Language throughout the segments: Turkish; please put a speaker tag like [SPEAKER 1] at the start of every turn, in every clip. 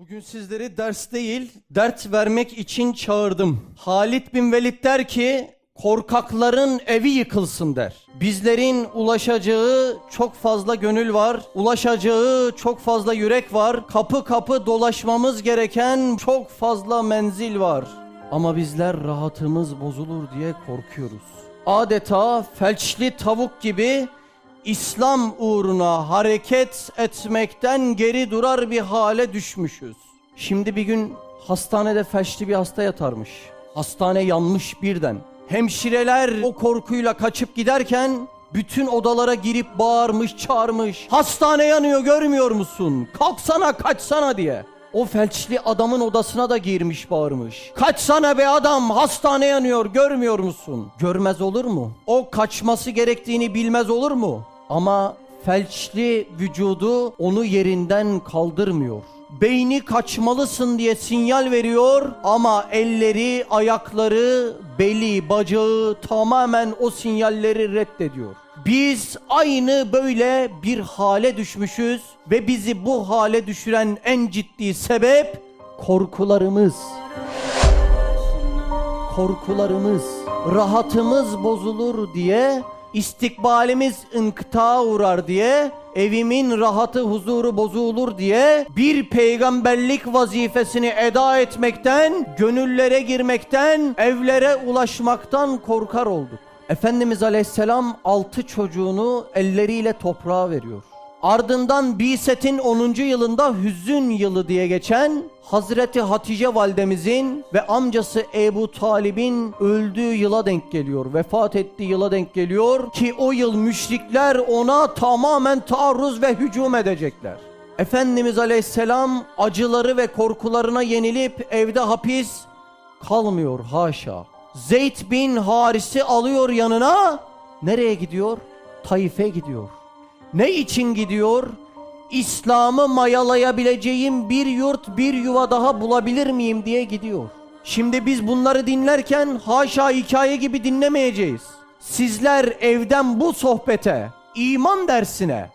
[SPEAKER 1] Bugün sizleri ders değil, dert vermek için çağırdım. Halit bin Velid der ki, korkakların evi yıkılsın der. Bizlerin ulaşacağı çok fazla gönül var, ulaşacağı çok fazla yürek var, kapı kapı dolaşmamız gereken çok fazla menzil var. Ama bizler rahatımız bozulur diye korkuyoruz. Adeta felçli tavuk gibi İslam uğruna hareket etmekten geri durar bir hale düşmüşüz. Şimdi bir gün hastanede felçli bir hasta yatarmış. Hastane yanmış birden. Hemşireler o korkuyla kaçıp giderken bütün odalara girip bağırmış, çağırmış. Hastane yanıyor görmüyor musun? Kalksana, kaçsana diye. O felçli adamın odasına da girmiş bağırmış. Kaçsana be adam hastane yanıyor görmüyor musun? Görmez olur mu? O kaçması gerektiğini bilmez olur mu? Ama felçli vücudu onu yerinden kaldırmıyor. Beyni kaçmalısın diye sinyal veriyor ama elleri, ayakları, beli, bacağı tamamen o sinyalleri reddediyor. Biz aynı böyle bir hale düşmüşüz ve bizi bu hale düşüren en ciddi sebep korkularımız. Korkularımız, rahatımız bozulur diye, istikbalimiz ınkıtağa uğrar diye, evimin rahatı huzuru bozulur diye bir peygamberlik vazifesini eda etmekten, gönüllere girmekten, evlere ulaşmaktan korkar olduk. Efendimiz Aleyhisselam altı çocuğunu elleriyle toprağa veriyor. Ardından Biset'in 10. yılında hüzün yılı diye geçen Hazreti Hatice validemizin ve amcası Ebu Talib'in öldüğü yıla denk geliyor. Vefat ettiği yıla denk geliyor ki o yıl müşrikler ona tamamen taarruz ve hücum edecekler. Efendimiz Aleyhisselam acıları ve korkularına yenilip evde hapis kalmıyor haşa. Zeyd bin Haris'i alıyor yanına. Nereye gidiyor? Taif'e gidiyor. Ne için gidiyor? İslam'ı mayalayabileceğim bir yurt, bir yuva daha bulabilir miyim diye gidiyor. Şimdi biz bunları dinlerken haşa hikaye gibi dinlemeyeceğiz. Sizler evden bu sohbete, iman dersine,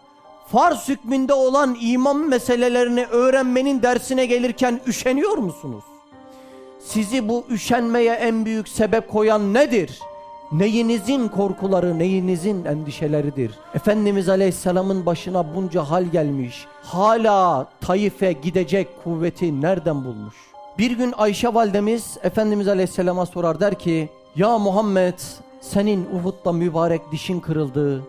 [SPEAKER 1] farz hükmünde olan iman meselelerini öğrenmenin dersine gelirken üşeniyor musunuz? Sizi bu üşenmeye en büyük sebep koyan nedir? Neyinizin korkuları, neyinizin endişeleridir? Efendimiz Aleyhisselam'ın başına bunca hal gelmiş. Hala Taif'e gidecek kuvveti nereden bulmuş? Bir gün Ayşe validemiz Efendimiz Aleyhisselam'a sorar der ki Ya Muhammed senin Uhud'da mübarek dişin kırıldı.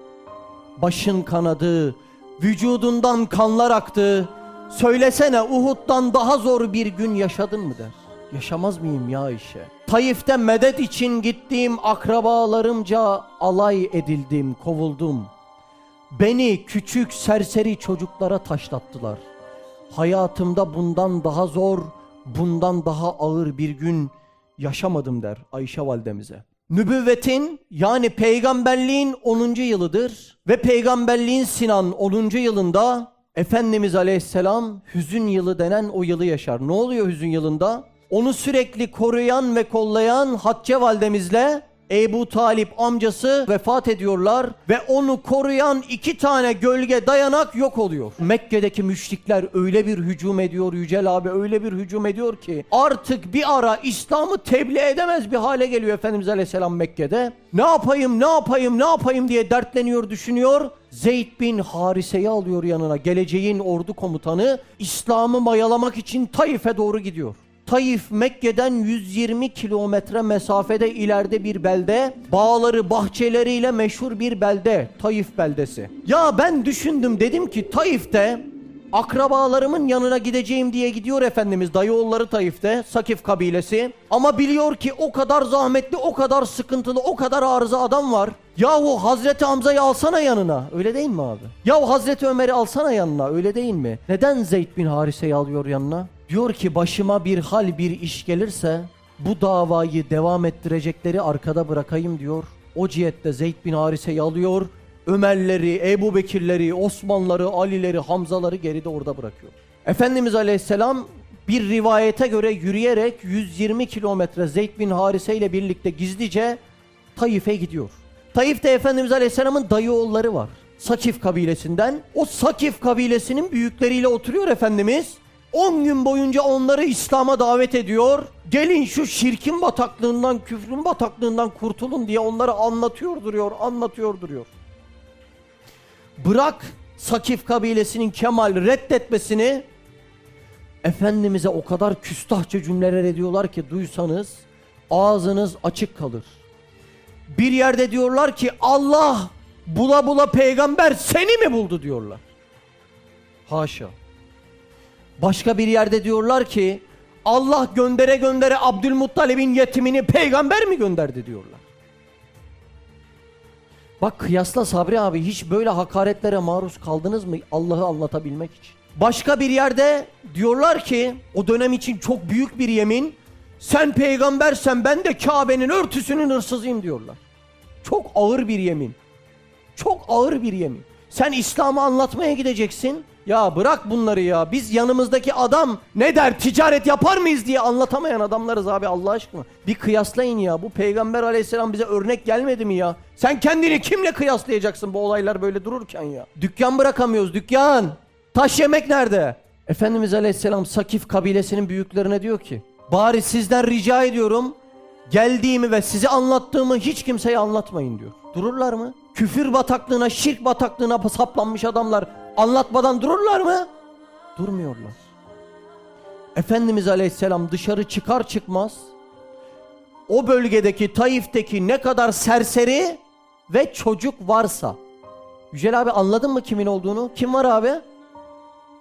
[SPEAKER 1] Başın kanadı, vücudundan kanlar aktı. Söylesene Uhud'dan daha zor bir gün yaşadın mı der. Yaşamaz mıyım ya Ayşe? Taif'te medet için gittiğim akrabalarımca alay edildim, kovuldum. Beni küçük serseri çocuklara taşlattılar. Hayatımda bundan daha zor, bundan daha ağır bir gün yaşamadım der Ayşe validemize. Nübüvvetin yani peygamberliğin 10. yılıdır ve peygamberliğin Sinan 10. yılında Efendimiz Aleyhisselam hüzün yılı denen o yılı yaşar. Ne oluyor hüzün yılında? Onu sürekli koruyan ve kollayan Hatice validemizle Ebu Talip amcası vefat ediyorlar ve onu koruyan iki tane gölge dayanak yok oluyor. Mekke'deki müşrikler öyle bir hücum ediyor Yücel abi öyle bir hücum ediyor ki artık bir ara İslam'ı tebliğ edemez bir hale geliyor Efendimiz Aleyhisselam Mekke'de. Ne yapayım ne yapayım ne yapayım diye dertleniyor düşünüyor. Zeyd bin Harise'yi alıyor yanına geleceğin ordu komutanı İslam'ı mayalamak için Taif'e doğru gidiyor. Taif Mekke'den 120 kilometre mesafede ileride bir belde. Bağları bahçeleriyle meşhur bir belde. Taif beldesi. Ya ben düşündüm dedim ki Taif'te akrabalarımın yanına gideceğim diye gidiyor Efendimiz. Dayıoğulları Taif'te. Sakif kabilesi. Ama biliyor ki o kadar zahmetli, o kadar sıkıntılı, o kadar arıza adam var. Yahu Hazreti Hamza'yı alsana yanına. Öyle değil mi abi? Yahu Hazreti Ömer'i alsana yanına. Öyle değil mi? Neden Zeyd bin Harise'yi alıyor yanına? Diyor ki başıma bir hal bir iş gelirse bu davayı devam ettirecekleri arkada bırakayım diyor. O cihette Zeyd bin Harise'yi alıyor. Ömerleri, Ebu Bekirleri, Osmanları, Alileri, Hamzaları geride orada bırakıyor. Efendimiz Aleyhisselam bir rivayete göre yürüyerek 120 kilometre Zeyd bin Harise ile birlikte gizlice Taif'e gidiyor. Taif'te Efendimiz Aleyhisselam'ın dayı oğulları var. Sakif kabilesinden. O Sakif kabilesinin büyükleriyle oturuyor Efendimiz. 10 gün boyunca onları İslam'a davet ediyor. Gelin şu şirkin bataklığından, küfrün bataklığından kurtulun diye onları anlatıyor duruyor, anlatıyor duruyor. Bırak Sakif kabilesinin Kemal reddetmesini Efendimiz'e o kadar küstahça cümleler ediyorlar ki duysanız ağzınız açık kalır. Bir yerde diyorlar ki Allah bula bula peygamber seni mi buldu diyorlar. Haşa. Başka bir yerde diyorlar ki Allah göndere göndere Abdülmuttalib'in yetimini peygamber mi gönderdi diyorlar. Bak kıyasla Sabri abi hiç böyle hakaretlere maruz kaldınız mı Allah'ı anlatabilmek için? Başka bir yerde diyorlar ki o dönem için çok büyük bir yemin sen peygambersen ben de Kabe'nin örtüsünün hırsızıyım diyorlar. Çok ağır bir yemin. Çok ağır bir yemin. Sen İslam'ı anlatmaya gideceksin. Ya bırak bunları ya. Biz yanımızdaki adam ne der ticaret yapar mıyız diye anlatamayan adamlarız abi Allah aşkına. Bir kıyaslayın ya. Bu peygamber aleyhisselam bize örnek gelmedi mi ya? Sen kendini kimle kıyaslayacaksın bu olaylar böyle dururken ya? Dükkan bırakamıyoruz dükkan. Taş yemek nerede? Efendimiz aleyhisselam Sakif kabilesinin büyüklerine diyor ki bari sizden rica ediyorum geldiğimi ve size anlattığımı hiç kimseye anlatmayın diyor. Dururlar mı? Küfür bataklığına, şirk bataklığına saplanmış adamlar anlatmadan dururlar mı? Durmuyorlar. Efendimiz Aleyhisselam dışarı çıkar çıkmaz o bölgedeki Taif'teki ne kadar serseri ve çocuk varsa Yücel abi anladın mı kimin olduğunu? Kim var abi?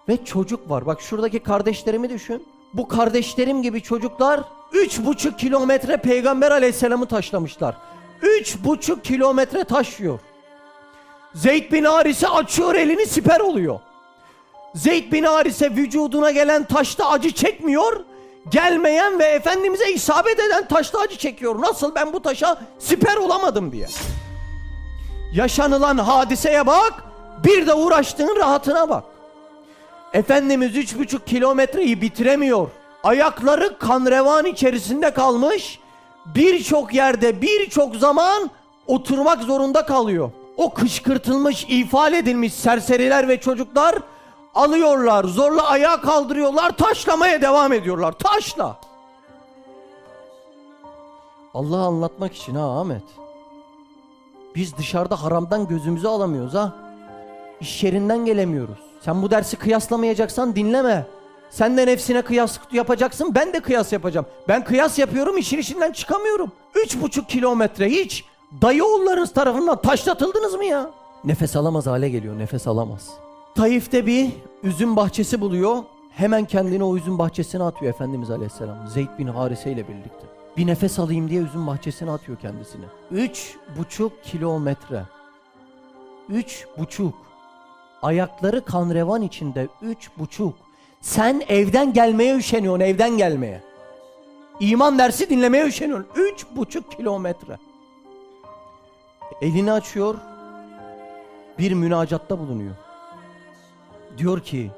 [SPEAKER 1] Ve çocuk var. Bak şuradaki kardeşlerimi düşün. Bu kardeşlerim gibi çocuklar üç buçuk kilometre Peygamber Aleyhisselam'ı taşlamışlar. Üç buçuk kilometre taşıyor. Zeyd bin Harise açıyor elini siper oluyor. Zeyd bin Harise vücuduna gelen taşta acı çekmiyor. Gelmeyen ve Efendimiz'e isabet eden taşta acı çekiyor. Nasıl ben bu taşa siper olamadım diye. Yaşanılan hadiseye bak. Bir de uğraştığın rahatına bak. Efendimiz üç buçuk kilometreyi bitiremiyor. Ayakları kan revan içerisinde kalmış. Birçok yerde birçok zaman oturmak zorunda kalıyor. O kışkırtılmış, ifade edilmiş serseriler ve çocuklar alıyorlar, zorla ayağa kaldırıyorlar, taşlamaya devam ediyorlar. Taşla. Allah'ı anlatmak için ha Ahmet. Biz dışarıda haramdan gözümüzü alamıyoruz ha. İş yerinden gelemiyoruz. Sen bu dersi kıyaslamayacaksan dinleme. Sen de nefsine kıyas yapacaksın ben de kıyas yapacağım. Ben kıyas yapıyorum işin içinden çıkamıyorum. Üç buçuk kilometre hiç dayı oğullarınız tarafından taşlatıldınız mı ya? Nefes alamaz hale geliyor nefes alamaz. Taif'te bir üzüm bahçesi buluyor. Hemen kendini o üzüm bahçesine atıyor Efendimiz Aleyhisselam. Zeyd bin Harise ile birlikte. Bir nefes alayım diye üzüm bahçesine atıyor kendisini. Üç buçuk kilometre. Üç buçuk. Ayakları kan revan içinde üç buçuk. Sen evden gelmeye üşeniyorsun evden gelmeye. İman dersi dinlemeye üşeniyorsun. Üç buçuk kilometre. Elini açıyor. Bir münacatta bulunuyor. Diyor ki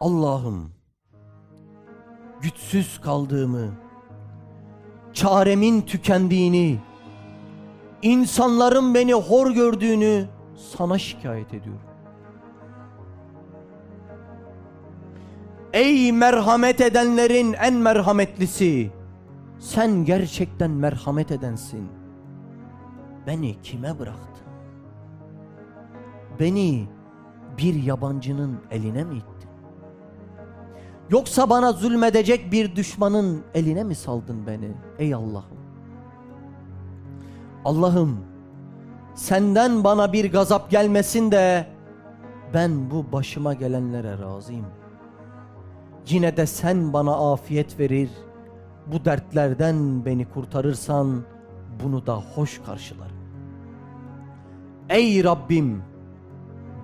[SPEAKER 1] Allah'ım güçsüz kaldığımı, çaremin tükendiğini, insanların beni hor gördüğünü sana şikayet ediyorum. Ey merhamet edenlerin en merhametlisi, sen gerçekten merhamet edensin. Beni kime bıraktın? Beni bir yabancının eline mi ittin? Yoksa bana zulmedecek bir düşmanın eline mi saldın beni ey Allah'ım? Allah'ım senden bana bir gazap gelmesin de ben bu başıma gelenlere razıyım. Yine de sen bana afiyet verir, bu dertlerden beni kurtarırsan bunu da hoş karşılarım. Ey Rabbim!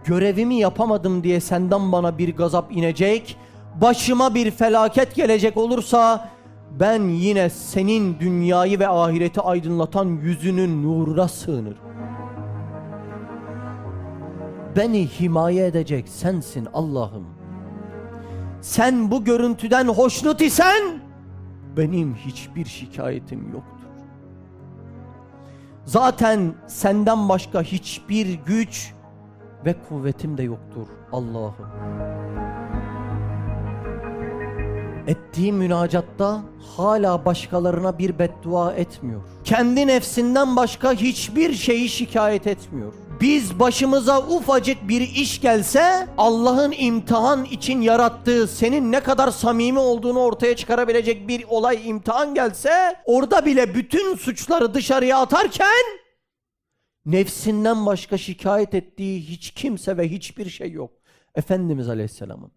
[SPEAKER 1] Görevimi yapamadım diye senden bana bir gazap inecek, başıma bir felaket gelecek olursa ben yine senin dünyayı ve ahireti aydınlatan yüzünün nuruna sığınırım. Beni himaye edecek sensin Allah'ım. Sen bu görüntüden hoşnut isen benim hiçbir şikayetim yoktur. Zaten senden başka hiçbir güç ve kuvvetim de yoktur Allah'ım. Ettiği münacatta hala başkalarına bir beddua etmiyor. Kendi nefsinden başka hiçbir şeyi şikayet etmiyor. Biz başımıza ufacık bir iş gelse Allah'ın imtihan için yarattığı senin ne kadar samimi olduğunu ortaya çıkarabilecek bir olay imtihan gelse orada bile bütün suçları dışarıya atarken nefsinden başka şikayet ettiği hiç kimse ve hiçbir şey yok. Efendimiz Aleyhisselam'ın.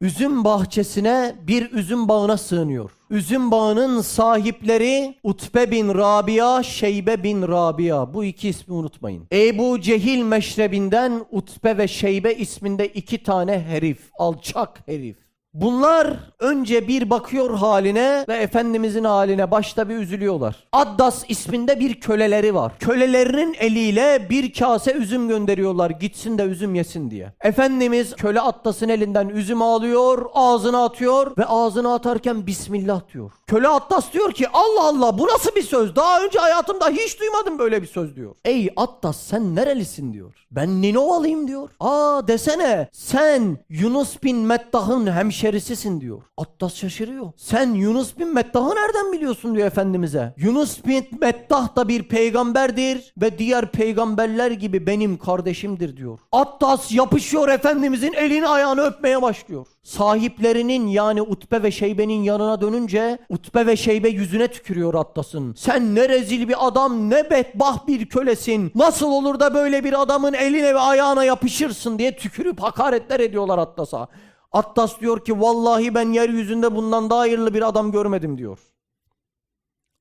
[SPEAKER 1] Üzüm bahçesine bir üzüm bağına sığınıyor. Üzüm bağının sahipleri Utbe bin Rabia, Şeybe bin Rabia. Bu iki ismi unutmayın. Ebu Cehil meşrebinden Utbe ve Şeybe isminde iki tane herif, alçak herif. Bunlar önce bir bakıyor haline ve Efendimizin haline başta bir üzülüyorlar. Addas isminde bir köleleri var. Kölelerinin eliyle bir kase üzüm gönderiyorlar gitsin de üzüm yesin diye. Efendimiz köle Addas'ın elinden üzüm alıyor, ağzına atıyor ve ağzına atarken Bismillah diyor. Köle Addas diyor ki Allah Allah bu nasıl bir söz? Daha önce hayatımda hiç duymadım böyle bir söz diyor. Ey Addas sen nerelisin diyor. Ben Ninovalıyım diyor. Aa desene sen Yunus bin Meddah'ın hemşerisisin diyor. Attas şaşırıyor. Sen Yunus bin Meddah'ı nereden biliyorsun diyor Efendimiz'e. Yunus bin Meddah da bir peygamberdir ve diğer peygamberler gibi benim kardeşimdir diyor. Attas yapışıyor Efendimiz'in elini ayağını öpmeye başlıyor. Sahiplerinin yani Utbe ve Şeybe'nin yanına dönünce Utbe ve Şeybe yüzüne tükürüyor Attas'ın. Sen ne rezil bir adam ne bedbah bir kölesin. Nasıl olur da böyle bir adamın eline ve ayağına yapışırsın diye tükürüp hakaretler ediyorlar Attas'a. Attas diyor ki vallahi ben yeryüzünde bundan daha hayırlı bir adam görmedim diyor.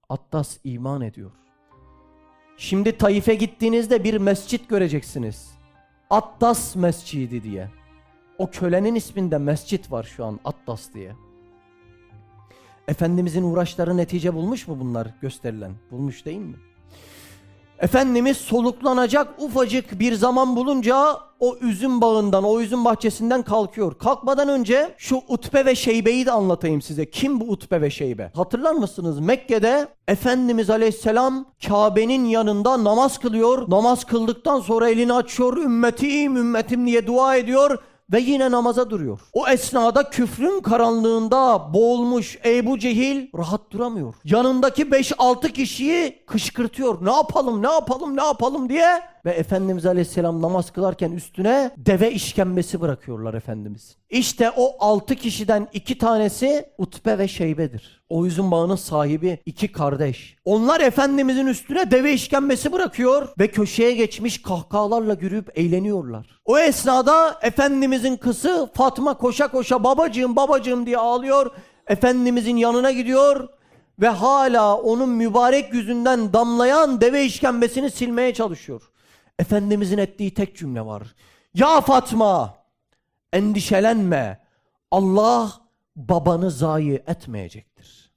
[SPEAKER 1] Attas iman ediyor. Şimdi Taif'e gittiğinizde bir mescit göreceksiniz. Attas Mescidi diye. O kölenin isminde mescit var şu an Attas diye. Efendimizin uğraşları netice bulmuş mu bunlar gösterilen? Bulmuş değil mi? Efendimiz soluklanacak ufacık bir zaman bulunca o üzüm bağından, o üzüm bahçesinden kalkıyor. Kalkmadan önce şu Utbe ve Şeybe'yi de anlatayım size. Kim bu Utbe ve Şeybe? Hatırlar mısınız? Mekke'de Efendimiz Aleyhisselam Kabe'nin yanında namaz kılıyor. Namaz kıldıktan sonra elini açıyor. Ümmetim, ümmetim diye dua ediyor ve yine namaza duruyor. O esnada küfrün karanlığında boğulmuş Ebu Cehil rahat duramıyor. Yanındaki 5-6 kişiyi kışkırtıyor. Ne yapalım, ne yapalım, ne yapalım diye. Ve Efendimiz Aleyhisselam namaz kılarken üstüne deve işkembesi bırakıyorlar Efendimiz. İşte o 6 kişiden iki tanesi Utbe ve Şeybe'dir. O üzüm bağının sahibi iki kardeş. Onlar Efendimizin üstüne deve işkembesi bırakıyor ve köşeye geçmiş kahkahalarla gülüp eğleniyorlar. O esnada Efendimizin kızı Fatma koşa koşa babacığım babacığım diye ağlıyor. Efendimizin yanına gidiyor ve hala onun mübarek yüzünden damlayan deve işkembesini silmeye çalışıyor. Efendimizin ettiği tek cümle var. Ya Fatma endişelenme Allah babanı zayi etmeyecektir.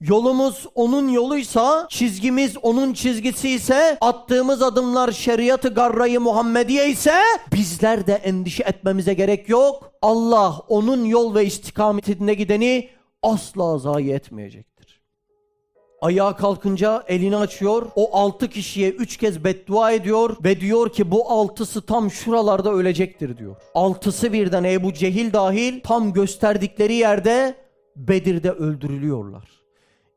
[SPEAKER 1] Yolumuz onun yoluysa, çizgimiz onun çizgisi ise, attığımız adımlar şeriatı garrayı Muhammediye ise bizler de endişe etmemize gerek yok. Allah onun yol ve istikametinde gideni asla zayi etmeyecektir. Ayağa kalkınca elini açıyor. O altı kişiye üç kez beddua ediyor ve diyor ki bu altısı tam şuralarda ölecektir diyor. Altısı birden Ebu Cehil dahil tam gösterdikleri yerde Bedir'de öldürülüyorlar.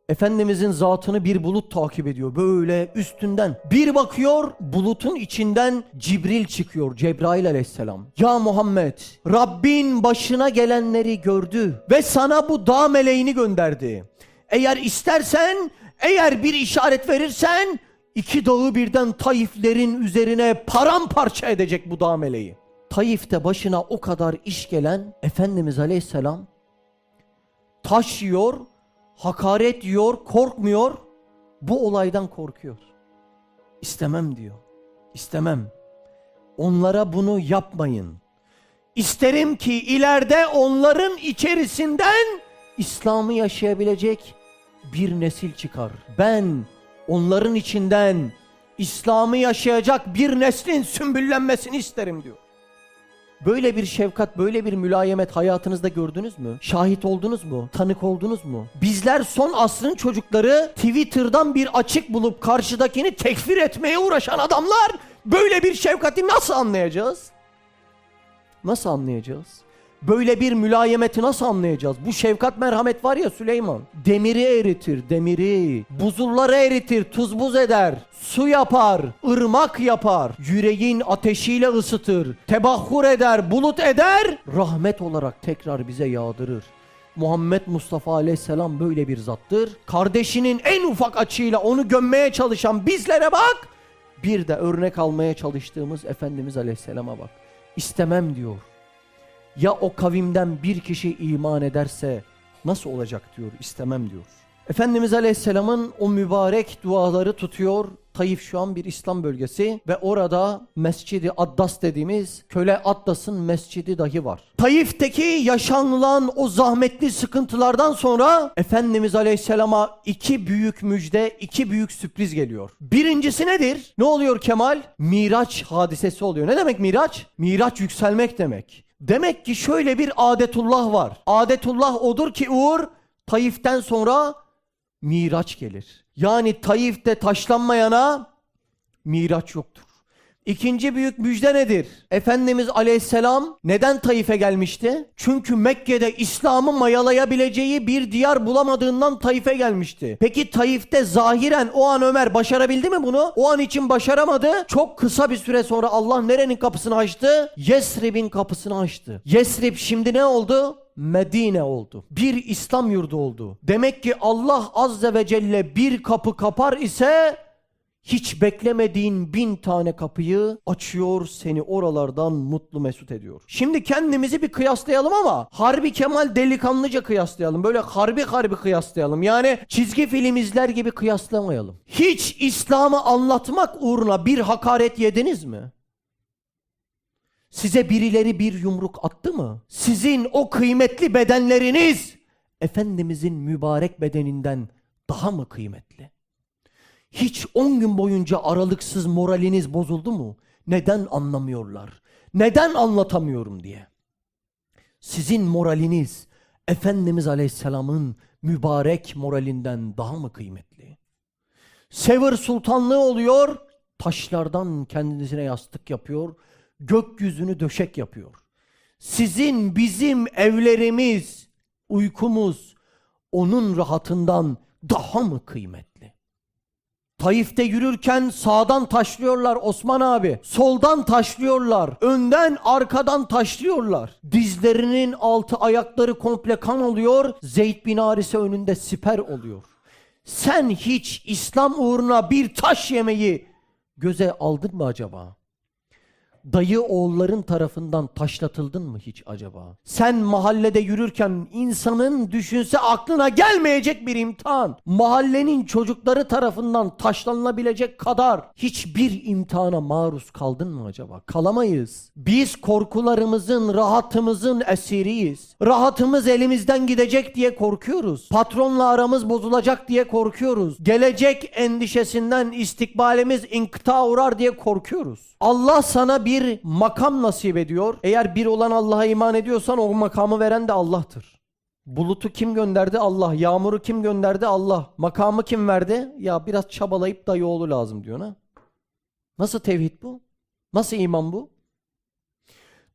[SPEAKER 1] Efendimizin zatını bir bulut takip ediyor böyle üstünden. Bir bakıyor bulutun içinden Cibril çıkıyor Cebrail aleyhisselam. Ya Muhammed Rabbin başına gelenleri gördü ve sana bu dağ meleğini gönderdi. Eğer istersen eğer bir işaret verirsen iki dağı birden Taiflerin üzerine paramparça edecek bu dağ meleği. Taif'te başına o kadar iş gelen Efendimiz aleyhisselam taş yiyor, hakaret yiyor, korkmuyor. Bu olaydan korkuyor. İstemem diyor. İstemem. Onlara bunu yapmayın. İsterim ki ileride onların içerisinden İslam'ı yaşayabilecek bir nesil çıkar. Ben onların içinden İslam'ı yaşayacak bir neslin sümbüllenmesini isterim diyor. Böyle bir şefkat, böyle bir mülayemet hayatınızda gördünüz mü? Şahit oldunuz mu? Tanık oldunuz mu? Bizler son asrın çocukları Twitter'dan bir açık bulup karşıdakini tekfir etmeye uğraşan adamlar böyle bir şefkati nasıl anlayacağız? Nasıl anlayacağız? Böyle bir mülayemeti nasıl anlayacağız? Bu şefkat merhamet var ya Süleyman. Demiri eritir, demiri. Buzulları eritir, tuz buz eder. Su yapar, ırmak yapar. Yüreğin ateşiyle ısıtır. Tebahhur eder, bulut eder. Rahmet olarak tekrar bize yağdırır. Muhammed Mustafa Aleyhisselam böyle bir zattır. Kardeşinin en ufak açığıyla onu gömmeye çalışan bizlere bak. Bir de örnek almaya çalıştığımız Efendimiz Aleyhisselam'a bak. İstemem diyor. Ya o kavimden bir kişi iman ederse nasıl olacak diyor, istemem diyor. Efendimiz Aleyhisselam'ın o mübarek duaları tutuyor. Taif şu an bir İslam bölgesi ve orada Mescidi Addas dediğimiz köle Addas'ın mescidi dahi var. Taif'teki yaşanılan o zahmetli sıkıntılardan sonra Efendimiz Aleyhisselam'a iki büyük müjde, iki büyük sürpriz geliyor. Birincisi nedir? Ne oluyor Kemal? Miraç hadisesi oluyor. Ne demek Miraç? Miraç yükselmek demek. Demek ki şöyle bir adetullah var. Adetullah odur ki Uğur Taif'ten sonra Miraç gelir. Yani Taif'te taşlanmayana Miraç yoktur. İkinci büyük müjde nedir? Efendimiz Aleyhisselam neden Taif'e gelmişti? Çünkü Mekke'de İslam'ı mayalayabileceği bir diyar bulamadığından Taif'e gelmişti. Peki Taif'te zahiren o an Ömer başarabildi mi bunu? O an için başaramadı. Çok kısa bir süre sonra Allah nerenin kapısını açtı? Yesrib'in kapısını açtı. Yesrib şimdi ne oldu? Medine oldu. Bir İslam yurdu oldu. Demek ki Allah Azze ve Celle bir kapı kapar ise hiç beklemediğin bin tane kapıyı açıyor seni oralardan mutlu mesut ediyor. Şimdi kendimizi bir kıyaslayalım ama Harbi Kemal delikanlıca kıyaslayalım. Böyle harbi harbi kıyaslayalım. Yani çizgi film izler gibi kıyaslamayalım. Hiç İslam'ı anlatmak uğruna bir hakaret yediniz mi? Size birileri bir yumruk attı mı? Sizin o kıymetli bedenleriniz Efendimizin mübarek bedeninden daha mı kıymetli? Hiç 10 gün boyunca aralıksız moraliniz bozuldu mu? Neden anlamıyorlar? Neden anlatamıyorum diye. Sizin moraliniz Efendimiz Aleyhisselam'ın mübarek moralinden daha mı kıymetli? Sevir sultanlığı oluyor, taşlardan kendisine yastık yapıyor, gökyüzünü döşek yapıyor. Sizin bizim evlerimiz, uykumuz onun rahatından daha mı kıymetli? Taif'te yürürken sağdan taşlıyorlar Osman abi. Soldan taşlıyorlar. Önden arkadan taşlıyorlar. Dizlerinin altı ayakları komple kan oluyor. Zeyd bin Harise önünde siper oluyor. Sen hiç İslam uğruna bir taş yemeyi göze aldın mı acaba? Dayı oğulların tarafından taşlatıldın mı hiç acaba? Sen mahallede yürürken insanın düşünse aklına gelmeyecek bir imtihan. Mahallenin çocukları tarafından taşlanılabilecek kadar hiçbir imtihana maruz kaldın mı acaba? Kalamayız. Biz korkularımızın, rahatımızın esiriyiz. Rahatımız elimizden gidecek diye korkuyoruz. Patronla aramız bozulacak diye korkuyoruz. Gelecek endişesinden istikbalimiz inkıta uğrar diye korkuyoruz. Allah sana bir makam nasip ediyor. Eğer bir olan Allah'a iman ediyorsan o makamı veren de Allah'tır. Bulutu kim gönderdi? Allah. Yağmuru kim gönderdi? Allah. Makamı kim verdi? Ya biraz çabalayıp dayı oğlu lazım diyor ha. Nasıl tevhid bu? Nasıl iman bu?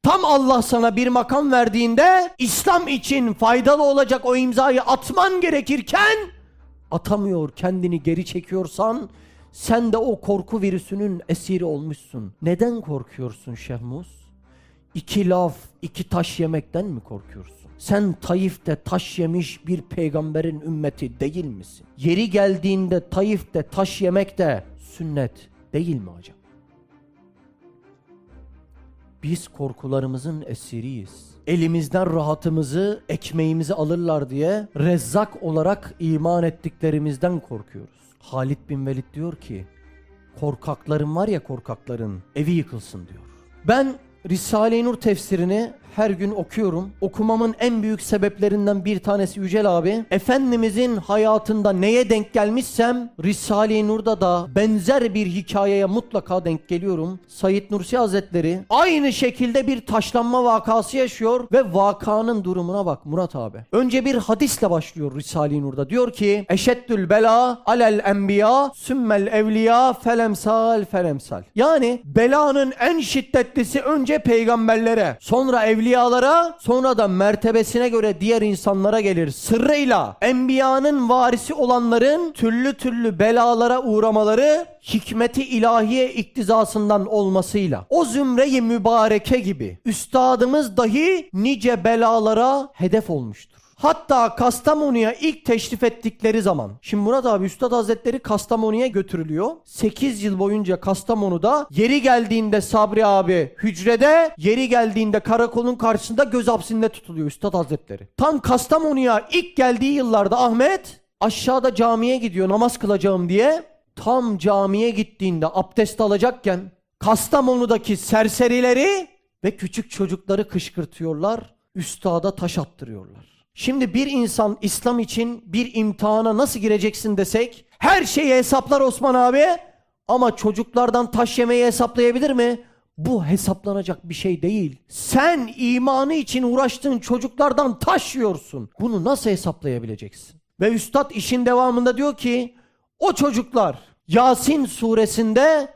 [SPEAKER 1] Tam Allah sana bir makam verdiğinde İslam için faydalı olacak o imzayı atman gerekirken atamıyor kendini geri çekiyorsan sen de o korku virüsünün esiri olmuşsun. Neden korkuyorsun Şehmus? İki laf, iki taş yemekten mi korkuyorsun? Sen Taif'te taş yemiş bir peygamberin ümmeti değil misin? Yeri geldiğinde Taif'te taş yemek de sünnet değil mi acaba? Biz korkularımızın esiriyiz. Elimizden rahatımızı, ekmeğimizi alırlar diye rezzak olarak iman ettiklerimizden korkuyoruz. Halid bin Velid diyor ki, korkakların var ya korkakların evi yıkılsın diyor. Ben Risale-i Nur tefsirini her gün okuyorum. Okumamın en büyük sebeplerinden bir tanesi Yücel abi. Efendimizin hayatında neye denk gelmişsem Risale-i Nur'da da benzer bir hikayeye mutlaka denk geliyorum. Said Nursi Hazretleri aynı şekilde bir taşlanma vakası yaşıyor ve vakanın durumuna bak Murat abi. Önce bir hadisle başlıyor Risale-i Nur'da. Diyor ki Eşeddül bela alel enbiya sümmel evliya felemsal felemsal. Yani belanın en şiddetlisi önce peygamberlere sonra evliya evliyalara sonra da mertebesine göre diğer insanlara gelir. Sırrıyla enbiyanın varisi olanların türlü türlü belalara uğramaları hikmeti ilahiye iktizasından olmasıyla. O zümreyi mübareke gibi üstadımız dahi nice belalara hedef olmuştur. Hatta Kastamonu'ya ilk teşrif ettikleri zaman. Şimdi Murat abi Üstad Hazretleri Kastamonu'ya götürülüyor. 8 yıl boyunca Kastamonu'da yeri geldiğinde Sabri abi hücrede yeri geldiğinde karakolun karşısında göz hapsinde tutuluyor Üstad Hazretleri. Tam Kastamonu'ya ilk geldiği yıllarda Ahmet aşağıda camiye gidiyor namaz kılacağım diye. Tam camiye gittiğinde abdest alacakken Kastamonu'daki serserileri ve küçük çocukları kışkırtıyorlar. Üstada taş attırıyorlar. Şimdi bir insan İslam için bir imtihana nasıl gireceksin desek her şeyi hesaplar Osman abi ama çocuklardan taş yemeyi hesaplayabilir mi? Bu hesaplanacak bir şey değil. Sen imanı için uğraştığın çocuklardan taş yiyorsun. Bunu nasıl hesaplayabileceksin? Ve üstad işin devamında diyor ki o çocuklar Yasin suresinde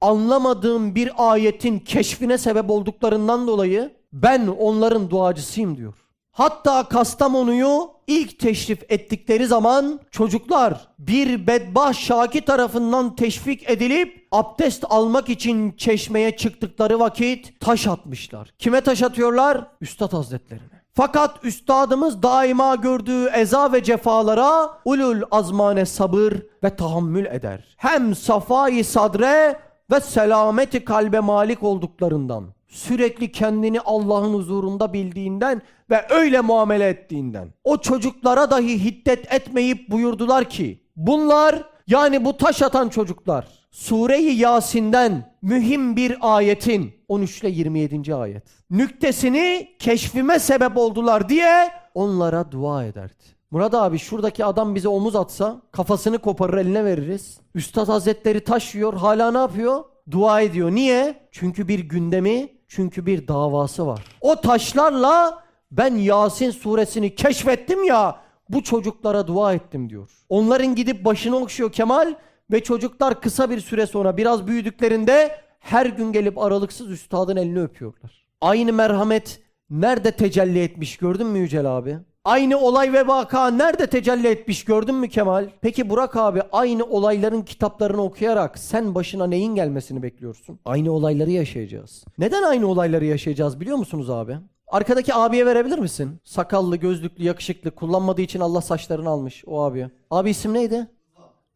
[SPEAKER 1] anlamadığım bir ayetin keşfine sebep olduklarından dolayı ben onların duacısıyım diyor. Hatta Kastamonu'yu ilk teşrif ettikleri zaman çocuklar bir bedbaht Şaki tarafından teşvik edilip abdest almak için çeşmeye çıktıkları vakit taş atmışlar. Kime taş atıyorlar? Üstad Hazretlerine. Fakat üstadımız daima gördüğü eza ve cefalara ulul azmane sabır ve tahammül eder. Hem safayı sadre ve selameti kalbe malik olduklarından sürekli kendini Allah'ın huzurunda bildiğinden ve öyle muamele ettiğinden. O çocuklara dahi hiddet etmeyip buyurdular ki bunlar yani bu taş atan çocuklar Sure-i Yasin'den mühim bir ayetin 13 ile 27. ayet nüktesini keşfime sebep oldular diye onlara dua ederdi. Murat abi şuradaki adam bize omuz atsa kafasını koparır eline veririz. Üstad Hazretleri taş yiyor hala ne yapıyor? Dua ediyor. Niye? Çünkü bir gündemi, çünkü bir davası var. O taşlarla ben Yasin suresini keşfettim ya bu çocuklara dua ettim diyor. Onların gidip başını okşuyor Kemal ve çocuklar kısa bir süre sonra biraz büyüdüklerinde her gün gelip aralıksız üstadın elini öpüyorlar. Aynı merhamet nerede tecelli etmiş gördün mü Yücel abi? Aynı olay ve vaka nerede tecelli etmiş gördün mü Kemal? Peki Burak abi aynı olayların kitaplarını okuyarak sen başına neyin gelmesini bekliyorsun? Aynı olayları yaşayacağız. Neden aynı olayları yaşayacağız biliyor musunuz abi? Arkadaki abiye verebilir misin? Sakallı, gözlüklü, yakışıklı, kullanmadığı için Allah saçlarını almış o abiye. Abi isim neydi?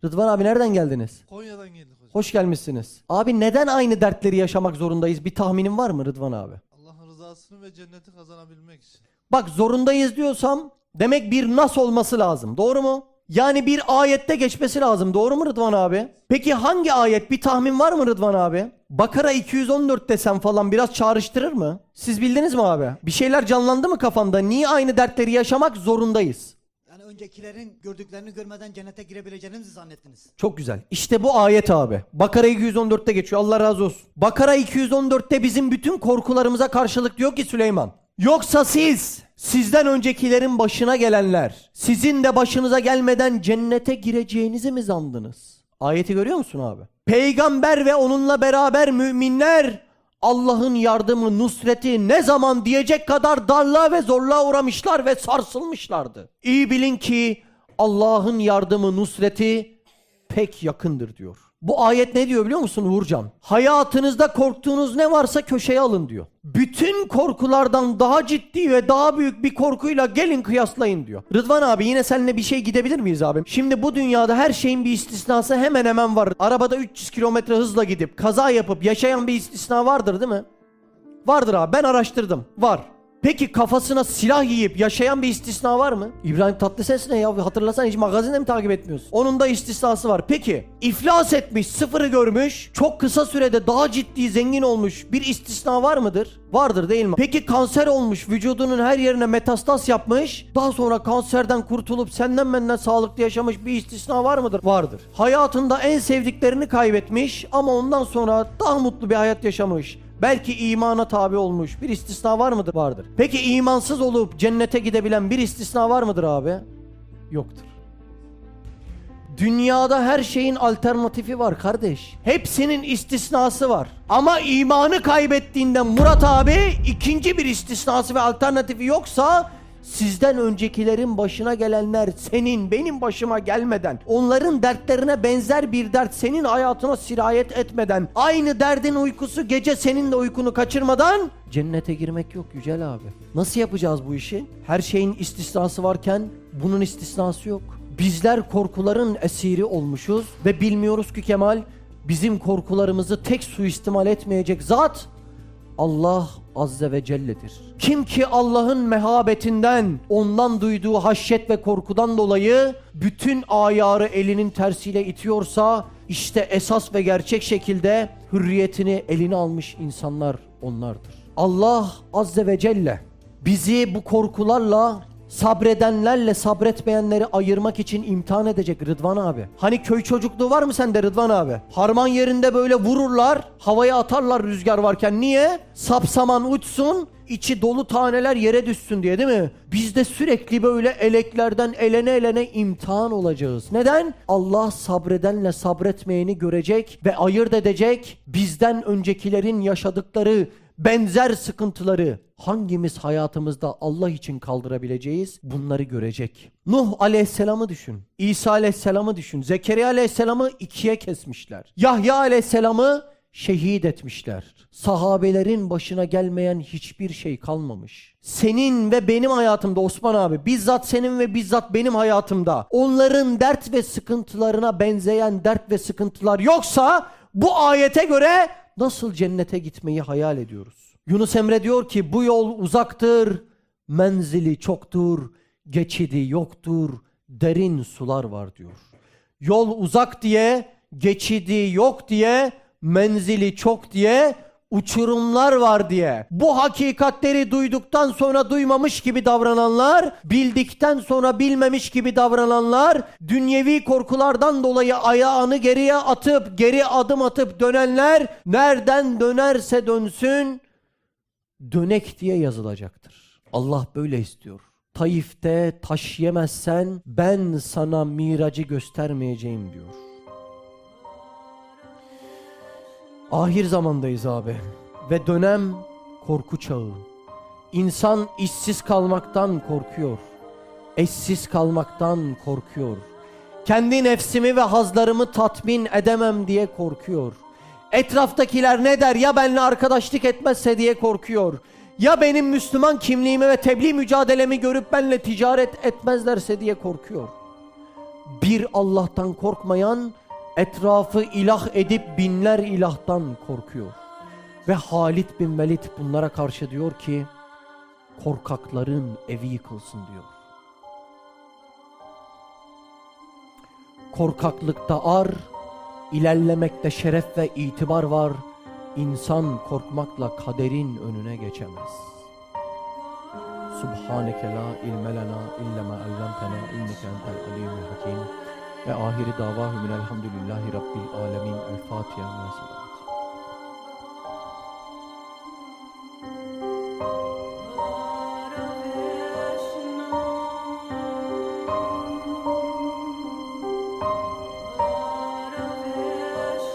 [SPEAKER 1] Rıdvan abi nereden geldiniz?
[SPEAKER 2] Konya'dan geldik hocam.
[SPEAKER 1] Hoş gelmişsiniz. Abi neden aynı dertleri yaşamak zorundayız? Bir tahminin var mı Rıdvan abi?
[SPEAKER 2] Allah'ın rızasını ve cenneti kazanabilmek için.
[SPEAKER 1] Bak zorundayız diyorsam demek bir nas olması lazım. Doğru mu? Yani bir ayette geçmesi lazım. Doğru mu Rıdvan abi? Peki hangi ayet? Bir tahmin var mı Rıdvan abi? Bakara 214 desem falan biraz çağrıştırır mı? Siz bildiniz mi abi? Bir şeyler canlandı mı kafanda? Niye aynı dertleri yaşamak zorundayız?
[SPEAKER 3] Yani öncekilerin gördüklerini görmeden cennete girebileceğinizi zannettiniz.
[SPEAKER 1] Çok güzel. İşte bu ayet abi. Bakara 214'te geçiyor. Allah razı olsun. Bakara 214'te bizim bütün korkularımıza karşılık diyor ki Süleyman. Yoksa siz, sizden öncekilerin başına gelenler, sizin de başınıza gelmeden cennete gireceğinizi mi sandınız? Ayeti görüyor musun abi? Peygamber ve onunla beraber müminler Allah'ın yardımı, nusreti ne zaman diyecek kadar darlığa ve zorluğa uğramışlar ve sarsılmışlardı. İyi bilin ki Allah'ın yardımı, nusreti pek yakındır diyor. Bu ayet ne diyor biliyor musun Uğurcan? Hayatınızda korktuğunuz ne varsa köşeye alın diyor. Bütün korkulardan daha ciddi ve daha büyük bir korkuyla gelin kıyaslayın diyor. Rıdvan abi yine seninle bir şey gidebilir miyiz abi? Şimdi bu dünyada her şeyin bir istisnası hemen hemen var. Arabada 300 kilometre hızla gidip kaza yapıp yaşayan bir istisna vardır değil mi? Vardır abi ben araştırdım. Var. Peki kafasına silah yiyip yaşayan bir istisna var mı? İbrahim Tatlıses ne ya? Hatırlasan hiç magazinde mi takip etmiyorsun? Onun da istisnası var. Peki iflas etmiş, sıfırı görmüş, çok kısa sürede daha ciddi zengin olmuş bir istisna var mıdır? Vardır değil mi? Peki kanser olmuş, vücudunun her yerine metastas yapmış, daha sonra kanserden kurtulup senden benden sağlıklı yaşamış bir istisna var mıdır? Vardır. Hayatında en sevdiklerini kaybetmiş ama ondan sonra daha mutlu bir hayat yaşamış. Belki imana tabi olmuş bir istisna var mıdır? Vardır. Peki imansız olup cennete gidebilen bir istisna var mıdır abi? Yoktur. Dünyada her şeyin alternatifi var kardeş. Hepsinin istisnası var. Ama imanı kaybettiğinde Murat abi ikinci bir istisnası ve alternatifi yoksa sizden öncekilerin başına gelenler senin benim başıma gelmeden onların dertlerine benzer bir dert senin hayatına sirayet etmeden aynı derdin uykusu gece senin de uykunu kaçırmadan cennete girmek yok Yücel abi. Nasıl yapacağız bu işi? Her şeyin istisnası varken bunun istisnası yok. Bizler korkuların esiri olmuşuz ve bilmiyoruz ki Kemal bizim korkularımızı tek suistimal etmeyecek zat Allah Azze ve Celle'dir. Kim ki Allah'ın mehabetinden, ondan duyduğu haşyet ve korkudan dolayı bütün ayarı elinin tersiyle itiyorsa işte esas ve gerçek şekilde hürriyetini eline almış insanlar onlardır. Allah Azze ve Celle bizi bu korkularla sabredenlerle sabretmeyenleri ayırmak için imtihan edecek Rıdvan abi. Hani köy çocukluğu var mı sende Rıdvan abi? Harman yerinde böyle vururlar, havaya atarlar rüzgar varken. Niye? Sapsaman uçsun, içi dolu taneler yere düşsün diye değil mi? Biz de sürekli böyle eleklerden elene elene imtihan olacağız. Neden? Allah sabredenle sabretmeyeni görecek ve ayırt edecek. Bizden öncekilerin yaşadıkları benzer sıkıntıları hangimiz hayatımızda Allah için kaldırabileceğiz bunları görecek. Nuh aleyhisselamı düşün. İsa aleyhisselamı düşün. Zekeriya aleyhisselamı ikiye kesmişler. Yahya aleyhisselamı şehit etmişler. Sahabelerin başına gelmeyen hiçbir şey kalmamış. Senin ve benim hayatımda Osman abi, bizzat senin ve bizzat benim hayatımda onların dert ve sıkıntılarına benzeyen dert ve sıkıntılar yoksa bu ayete göre nasıl cennete gitmeyi hayal ediyoruz? Yunus Emre diyor ki bu yol uzaktır, menzili çoktur, geçidi yoktur, derin sular var diyor. Yol uzak diye, geçidi yok diye, menzili çok diye, uçurumlar var diye. Bu hakikatleri duyduktan sonra duymamış gibi davrananlar, bildikten sonra bilmemiş gibi davrananlar, dünyevi korkulardan dolayı ayağını geriye atıp, geri adım atıp dönenler, nereden dönerse dönsün, dönek diye yazılacaktır. Allah böyle istiyor. Taif'te taş yemezsen ben sana miracı göstermeyeceğim diyor. Ahir zamandayız abi ve dönem korku çağı. İnsan işsiz kalmaktan korkuyor. Eşsiz kalmaktan korkuyor. Kendi nefsimi ve hazlarımı tatmin edemem diye korkuyor. Etraftakiler ne der ya benimle arkadaşlık etmezse diye korkuyor. Ya benim Müslüman kimliğimi ve tebliğ mücadelemi görüp benimle ticaret etmezlerse diye korkuyor. Bir Allah'tan korkmayan etrafı ilah edip binler ilahtan korkuyor. Ve Halid bin Velid bunlara karşı diyor ki korkakların evi yıkılsın diyor. Korkaklıkta ar, ilerlemekte şeref ve itibar var. İnsan korkmakla kaderin önüne geçemez. Subhaneke la ilme lena illa ma allamtena inneke entel alimul hakim. Ve ahiri davahu minelhamdülillahi rabbil alemin. El Fatiha.